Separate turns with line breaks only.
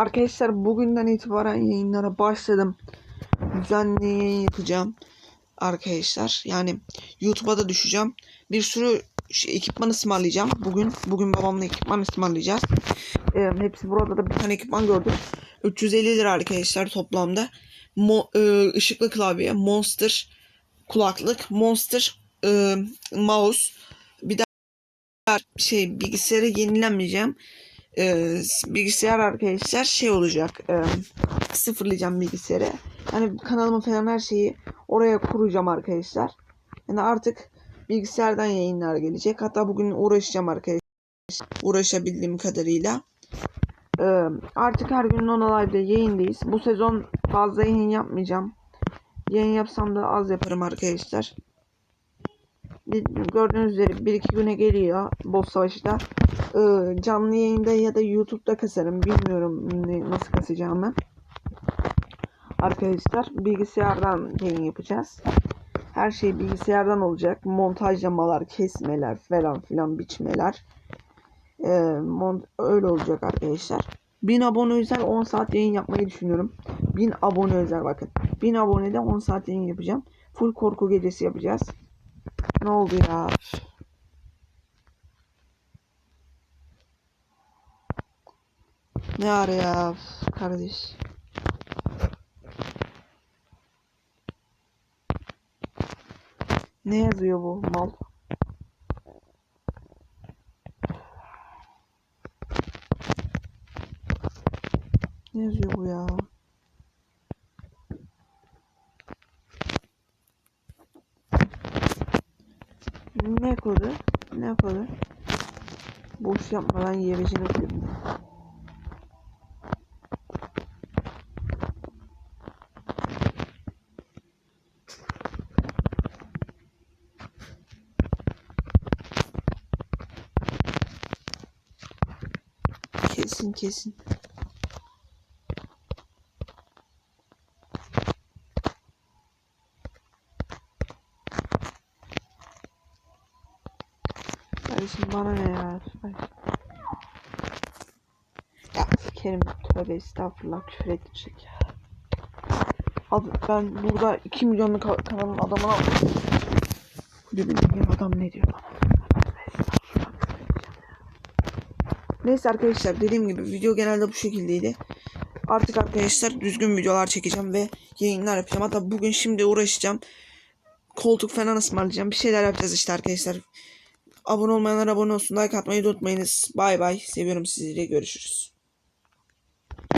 Arkadaşlar bugünden itibaren yayınlara başladım. Düzenli yayın yapacağım. Arkadaşlar yani YouTube'a da düşeceğim. Bir sürü şey, ekipman ısmarlayacağım. Bugün bugün babamla ekipman ısmarlayacağız. Ee, hepsi burada da bir tane ekipman gördük. 350 lira arkadaşlar toplamda. Mo, e, ışıklı klavye, Monster kulaklık, Monster e, mouse. Bir de şey bilgisayarı yenilemeyeceğim. Ee, bilgisayar arkadaşlar şey olacak. E, sıfırlayacağım bilgisayarı. Yani kanalımı falan her şeyi oraya kuracağım arkadaşlar. Yani artık bilgisayardan yayınlar gelecek. Hatta bugün uğraşacağım arkadaşlar. Uğraşabildiğim kadarıyla. Ee, artık her gün Nona Live'de yayındayız. Bu sezon fazla yayın yapmayacağım. Yayın yapsam da az yaparım arkadaşlar. Gördüğünüz üzere bir iki güne geliyor boss savaşı da. Ee, canlı yayında ya da YouTube'da kasarım. Bilmiyorum nasıl kasacağımı. Arkadaşlar bilgisayardan yayın yapacağız. Her şey bilgisayardan olacak. Montajlamalar, kesmeler falan filan biçmeler. Ee, mont öyle olacak arkadaşlar. 1000 abone özel 10 saat yayın yapmayı düşünüyorum. 1000 abone özel bakın. 1000 abonede 10 saat yayın yapacağım. Full korku gecesi yapacağız. Ne oldu ya? Ne ara ya kardeş. Ne yazıyor bu mal? Ne yazıyor bu ya? Ne kodu? Ne kodu? Boş yapmadan yerisini koyayım. Kesin kesin. Kardeşim bana ne ya? Ya Kerim tövbe estağfurullah küfür edecek ya. Abi ben burada 2 milyonluk ka- kanalın adamına bildiğin adam ne diyor bana? Neyse arkadaşlar dediğim gibi video genelde bu şekildeydi. Artık arkadaşlar düzgün videolar çekeceğim ve yayınlar yapacağım. Hatta bugün şimdi uğraşacağım. Koltuk falan ısmarlayacağım. Bir şeyler yapacağız işte arkadaşlar. Abone olmayanlar abone olsun. Like atmayı unutmayınız. Bay bay. Seviyorum sizleri. Görüşürüz.